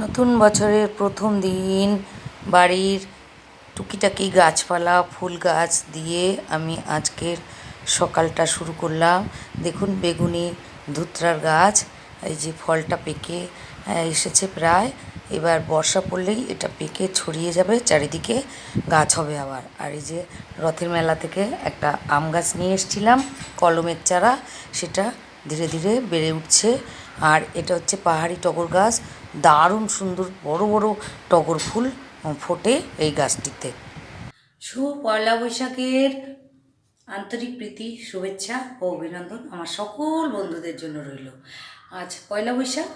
নতুন বছরের প্রথম দিন, বাড়ির টুকিটাকি গাছপালা, ফুল গাছ দিয়ে আমি আজকের সকালটা শুরু করলাম। দেখুন বেগুনি, ধুতরার গাছ, এই যে ফলটা পেকে এসেছে প্রায়। এবার বর্ষা পড়লেই এটা পেকে ছড়িয়ে যাবে, চারিদিকে গাছ হবে আবার। আর এই যে রথের মেলা থেকে একটা আম গাছ নিয়ে এসেছিলাম, কলমের চারা, সেটা ধীরে ধীরে বেড়ে উঠছে। আর এটা হচ্ছে পাহাড়ি টগর গাছ দারুণ সুন্দর বড় বড় টগর ফুল ফোটে এই গাছটিতে। শুভ পয়লা বৈশাখের আন্তরিক প্রীতি, শুভেচ্ছা ও অভিনন্দন আমার সকল বন্ধুদের জন্য রইল। আজ পয়লা বৈশাখ,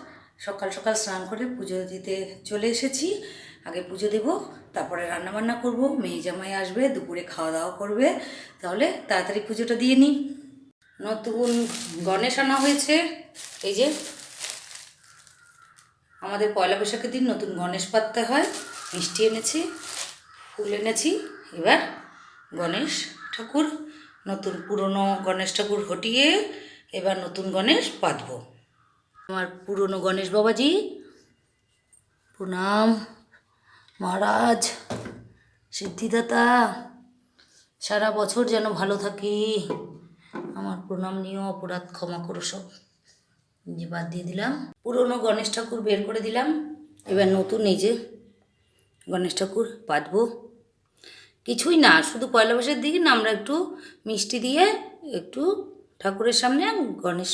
সকাল সকাল স্নান করে পুজো দিতে চলে এসেছি। আগে পুজো দেব, তারপরে রান্নাবান্না করব, মেয়ে জামাই আসবে, দুপুরে খাওয়া দাওয়া করবে, তাহলে তাড়াতাড়ি পুজোটা দিয়ে নিই। নতুন গণেশ আনা হয়েছে, এই যে আমাদের পয়লা বৈশাখের দিন নতুন গণেশ পাততে হয়, মিষ্টি এনেছি, ফুল এনেছি। এবার গণেশ ঠাকুর, নতুন পুরনো গণেশ ঠাকুর হটিয়ে এবার নতুন গণেশ পাতব। আমার পুরনো গণেশ বাবাজি, প্রণাম, মহারাজ, সিদ্ধিদাতা, সারা বছর যেন ভালো থাকি। আমার প্রণাম নিয়েও অপরাধ ক্ষমা করো সব। যে বাদ দিয়ে দিলাম। পুরনো গণেশ ঠাকুর বের করে দিলাম। এবার নতুন এই যে গণেশ ঠাকুর পাতবো কিছুই না, শুধু পয়লা বৈশাখের দিকে না, আমরা একটু মিষ্টি দিয়ে একটু ঠাকুরের সামনে গণেশ,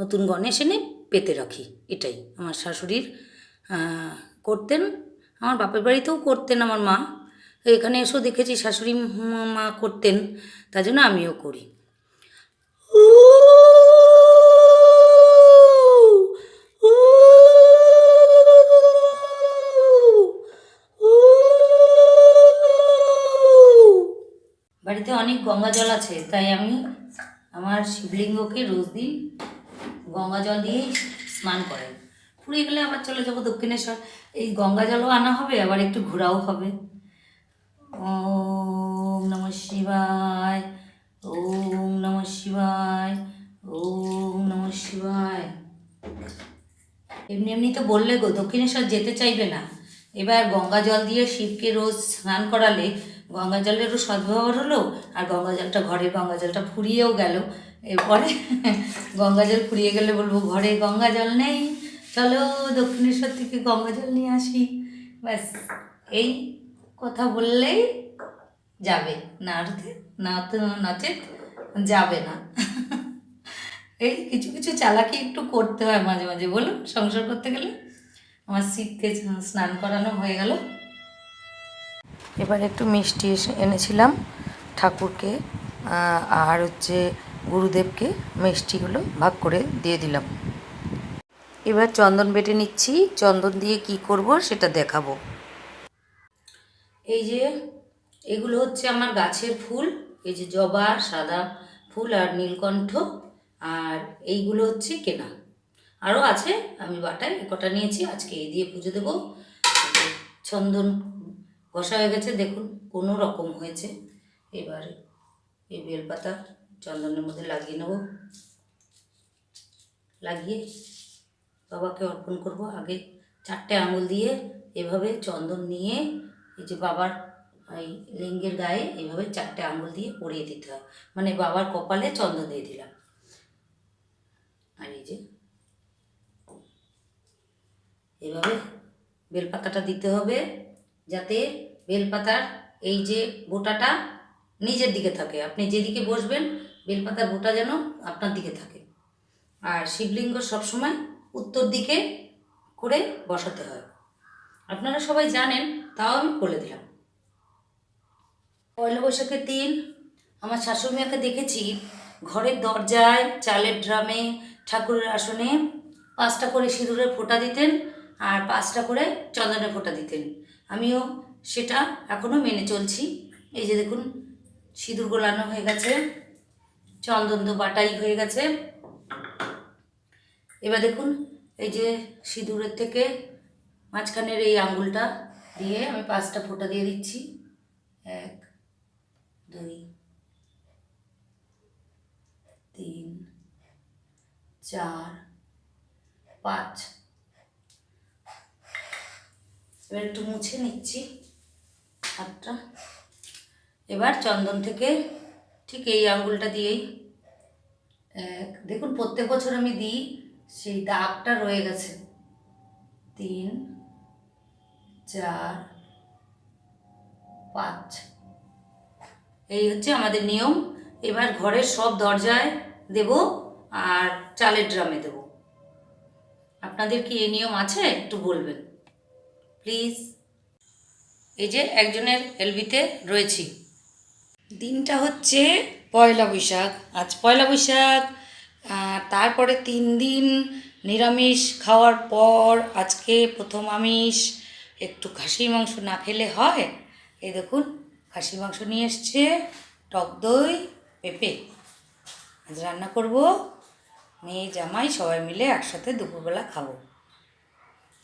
নতুন গণেশ এনে পেতে রাখি। এটাই আমার শাশুড়ির করতেন। আমার বাপের বাড়িতেও করতেন আমার মা। এখানে এসেও দেখেছি শাশুড়ি মা করতেন, তার জন্য আমিও করি। অনেক গঙ্গা জল আছে, তাই আমি আমার শিবলিঙ্গকে রোজ দিন গঙ্গা জল দিয়ে স্নান করাই ফুরিয়ে গেলে আবার চলে যাব দক্ষিণেশ্বর। এই গঙ্গা জলও আনা হবে, আবার একটু ঘোরাও হবে। ওম নম শিবায়, ওম নম শিবায়, ওম নম শিবায়। এমনি এমনি তো বললে গো, দক্ষিণেশ্বর যেতে চাইবে না। এবার গঙ্গা জল দিয়ে শিবকে রোজ স্নান করালে গঙ্গা জলেরও সদ্ব্যবহার হলো আর গঙ্গা জলটা ঘরে গঙ্গা জলটা ফুরিয়েও গেল। এরপরে গঙ্গা জল ফুরিয়ে গেলে বলব, ঘরে গঙ্গা জল নেই। চলো দক্ষিণেশ্বর থেকে গঙ্গা জল নিয়ে আসি। ব্যাস, এই কথা বললেই যাবে। না অর্থে, না তো নচেত যাবে না। এই কিছু কিছু চালাকি একটু করতে হয় মাঝে মাঝে। বলুন, সংসার করতে গেলে আমার শীতকে স্নান করানো হয়ে গেল। এবার একটু মিষ্টি এনেছিলাম ঠাকুরকে আর হচ্ছে গুরুদেবকে মিষ্টিগুলো ভাগ করে দিয়ে দিলাম। এবার চন্দন বেটে নিচ্ছি, চন্দন দিয়ে কি করব সেটা দেখাবো। এই যে, এগুলো হচ্ছে আমার গাছের ফুল, এই যে জবা সাদা ফুল আর নীলকণ্ঠ, আর এইগুলো হচ্ছে কেনা। আরও আছে, আমি বাটায় কটা নিয়েছি, আজকে এই দিয়ে পুজো দেবো। চন্দন ঘষা হয়ে গেছে, দেখুন কোনো রকম হয়েছে। এবার এই বেলপাতা চন্দনের মধ্যে লাগিয়ে নেব। লাগিয়ে বাবাকে অর্পণ করব। আগে চারটে আঙুল দিয়ে এভাবে চন্দন নিয়ে এই যে বাবার এই লিঙ্গের গায়ে এইভাবে চারটে আঙুল দিয়ে পরিয়ে দিতে হয়। মানে বাবার কপালে চন্দন দিয়ে দিলাম। আর এই যে এভাবে বেলপাতাটা দিতে হবে। যাতে বেলপাতার এই যে বোটাটা নিজের দিকে থাকে। আপনি যেদিকে বসবেন, বেলপাতার বোটা যেন আপনার দিকে থাকে। আর শিবলিঙ্গ সবসময় উত্তর দিকে করে বসাতে হয়। আপনারা সবাই জানেন, তাও আমি বলে দিলাম। পয়লা বৈশাখের দিন আমার শাশুড়ি মাকে দেখেছি, ঘরের দরজায়, চালের ড্রামে, ঠাকুরের আসনে পাঁচটা করে সিঁদুরের ফোঁটা দিতেন আর পাঁচটা করে চন্দনের ফোঁটা দিতেন। আমিও সেটা এখনও মেনে চলছি। এই যে দেখুন, সিঁদুর গোলানো হয়ে গেছে, চন্দন তো বাটাই হয়ে গেছে। এবার দেখুন, এই যে সিঁদুরের থেকে মাঝখানের এই আঙুলটা দিয়ে আমি পাঁচটা ফোঁটা দিয়ে দিচ্ছি। এক, দুই, তিন, চার, পাঁচ। এবার একটু মুছে নিচ্ছি হাতটা। এবার চন্দন থেকে ঠিক এই আঙ্গুলটা দিয়েই দেখুন প্রত্যেক বছর আমি দিই, সেই দাগটা রয়ে গেছে। তিন, চার, পাঁচ। এই হচ্ছে আমাদের নিয়ম। এবার ঘরের সব দরজায় দেব আর চালের ড্রামে দেব। আপনাদের কি এই নিয়ম আছে? একটু বলবেন। প্লিজ এই যে একজনের এলবিতে রয়েছি। দিনটা হচ্ছে পয়লা বৈশাখ। আজ পয়লা বৈশাখ। তারপরে তিন দিন নিরামিষ খাওয়ার পর আজকে প্রথম আমিষ। একটু খাসির মাংস না খেলে হয়। এই দেখুন, খাসির মাংস নিয়ে এসছে টক দই, পেঁপে। আজ রান্না করব। মেয়ে জামাই সবাই মিলে একসাথে দুপুরবেলা খাব।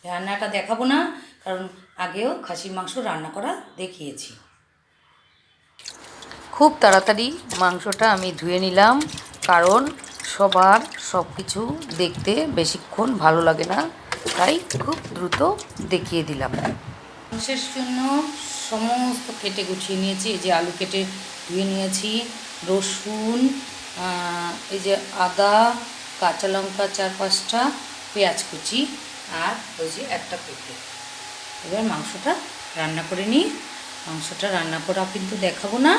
রান্নাটা দেখাবো না কারণ আগেও খাসির মাংস রান্না করা দেখিয়েছি। খুব তাড়াতাড়ি মাংসটা আমি ধুয়ে নিলাম কারণ সবার সব কিছু দেখতে বেশিক্ষণ ভালো লাগে না তাই খুব দ্রুত দেখিয়ে দিলাম। মাংসের জন্য সমস্ত কেটে গুছিয়ে নিয়েছি এই যে আলু কেটে ধুয়ে নিয়েছি রসুন এই যে আদা কাঁচা লঙ্কা চার পাঁচটা পেঁয়াজ কুচি আর ওই যে একটা পেঁপে। এবার মাংসটা রান্না করে নিই। মাংসটা রান্না করা কিন্তু দেখাবো না,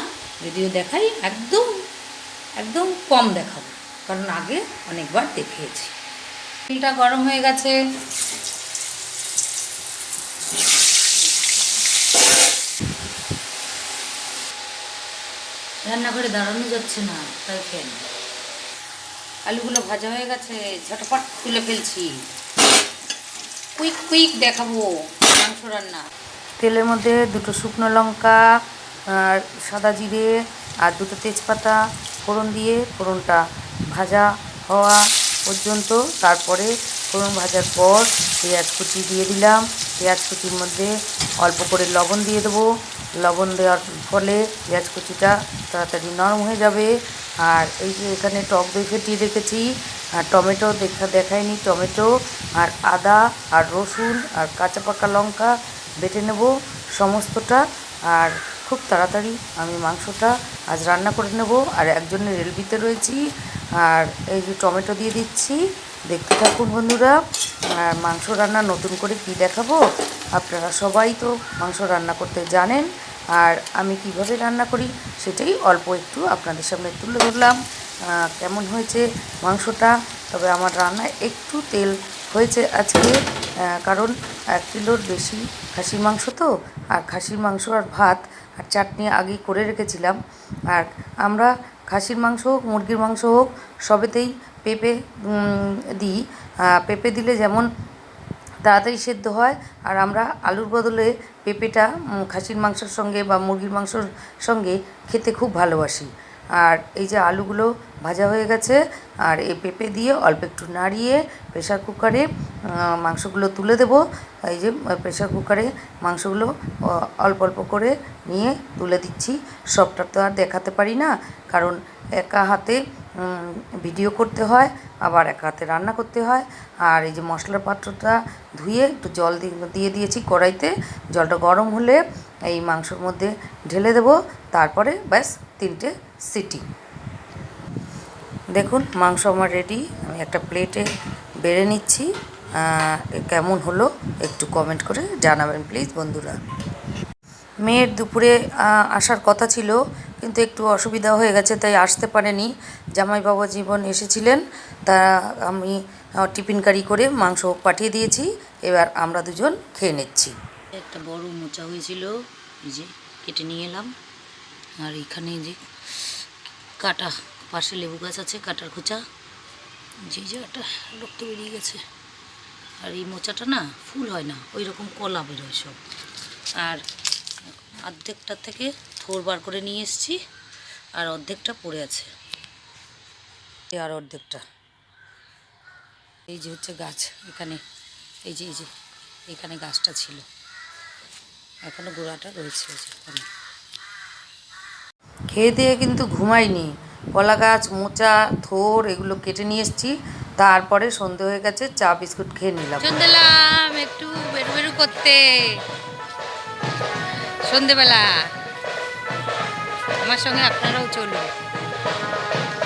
যদিও দেখাই, একদম একদম কম দেখাবো, কারণ আগে অনেকবার দেখিয়েছি। তেলটা গরম হয়ে গেছে। রান্নাঘরে দাঁড়ানো যাচ্ছে না, তাই ফেন আলুগুলো ভাজা হয়ে গেছে, ঝটপট তুলে ফেলছি। কুইক কুইক দেখাবো মাংস রান্না। তেলের মধ্যে দুটো শুকনো লঙ্কা, আর সাদা জিরে, আর দুটো তেজপাতা, ফোড়ন দিয়ে ফোড়নটা ভাজা হওয়া পর্যন্ত, তারপরে ফোড়ন ভাজার পর পেঁয়াজ কুচি দিয়ে দিলাম। পেঁয়াজ কুচির মধ্যে অল্প করে লবণ দিয়ে দেবো। লবণ দেওয়ার ফলে পেঁয়াজ কুচিটা তাড়াতাড়ি নরম হয়ে যাবে। আর এই যে এখানে টক দই ফেটিয়ে রেখেছি আর টমেটো দেখা দেখায়নি টমেটো আর আদা আর রসুন আর কাঁচা পাকা লঙ্কা বেটে নেব সমস্তটা। আর খুব তাড়াতাড়ি আমি মাংসটা আজ রান্না করে নেব। আর একজনের রেলবিতে রয়েছি। আর এই যে টমেটো দিয়ে দিচ্ছি। দেখতে থাকুন বন্ধুরা। আর মাংস রান্না নতুন করে কি দেখাবো? আপনারা সবাই তো মাংস রান্না করতে জানেন। আর আমি কীভাবে রান্না করি, সেটাই অল্প একটু আপনাদের সামনে তুলে ধরলাম। কেমন হয়েছে মাংসটা? তবে আমার রান্নায় একটু তেল হয়েছে আজকে কারণ এক কিলোর বেশি খাসির মাংস তো, আর খাসির মাংস আর ভাত আর চাটনি আগেই করে রেখেছিলাম। আর আমরা খাসির মাংস হোক, মুরগির মাংস হোক, সবেতেই পেঁপে দিই। পেঁপে দিলে যেমন তাড়াতাড়ি সেদ্ধ হয়, আর আমরা আলুর বদলে পেঁপেটা খাসির মাংসের সঙ্গে বা মুরগির মাংসর সঙ্গে খেতে খুব ভালোবাসি। আর এই যে আলুগুলো ভাজা হয়ে গেছে, আর এই পেঁপে দিয়ে অল্প একটু নাড়িয়ে প্রেশার কুকারে মাংসগুলো তুলে দেব। এই যে প্রেশার কুকারে মাংসগুলো অল্প অল্প করে নিয়ে তুলে দিচ্ছি। সবটা তো আর দেখাতে পারি না, কারণ একা হাতে ভিডিও করতে হয়, আবার এক হাতে রান্না করতে হয়। আর এই যে মশলার পাত্রটা ধুয়ে একটু জল দিয়ে দিয়েছি কড়াইতে। জলটা গরম হলে এই মাংসর মধ্যে ঢেলে দেব, তারপরে ব্যাস তিনটে সিটি। দেখুন, মাংস আমার রেডি আমি একটা প্লেটে বেড়ে নিচ্ছি। কেমন হলো একটু কমেন্ট করে জানাবেন প্লিজ বন্ধুরা। মেয়ের দুপুরে আসার কথা ছিল, কিন্তু একটু অসুবিধা হয়ে গেছে, তাই আসতে পারেনি। জামাই বাবা জীবন এসেছিলেন, তা আমি টিফিন কারি করে মাংস পাঠিয়ে দিয়েছি। এবার আমরা দুজন খেয়ে নিচ্ছি। একটা বড় মোচা হয়েছিল, এই যে কেটে নিয়ে এলাম। আর এখানে যে কাটা, পাশে লেবু গাছ আছে, কাটার খোঁচা। যে জায়গাটা রক্ত বেরিয়ে গেছে। আর এই মোচাটা না ফুল হয় না ওই রকম কলা বেরোয় সব। আর অর্ধেকটা থেকে থোর বার করে নিয়ে এসেছি, আর অর্ধেকটা পড়ে আছে। আর অর্ধেকটা। এই যে হচ্ছে গাছ, এখানে, এই যে এই যে, এখানে গাছটা ছিল। এখনও গোড়াটা রয়েছে এখানে। খেয়ে দিয়ে কিন্তু ঘুমাইনি। কলা গাছ মোচা থোর এগুলো কেটে নিয়ে এসেছি। তারপরে সন্ধে হয়ে গেছে চা বিস্কুট খেয়ে নিলাম। শুনলাম একটু বেরু বেরু করতে। সন্ধেবেলা। আমার সঙ্গে আপনারাও চলুন।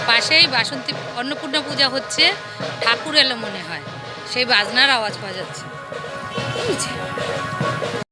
পাশেই বাসন্তী অন্নপূর্ণা পূজা হচ্ছে ঠাকুর এলো মনে হয়। সেই বাজনার আওয়াজ পাওয়া যাচ্ছে।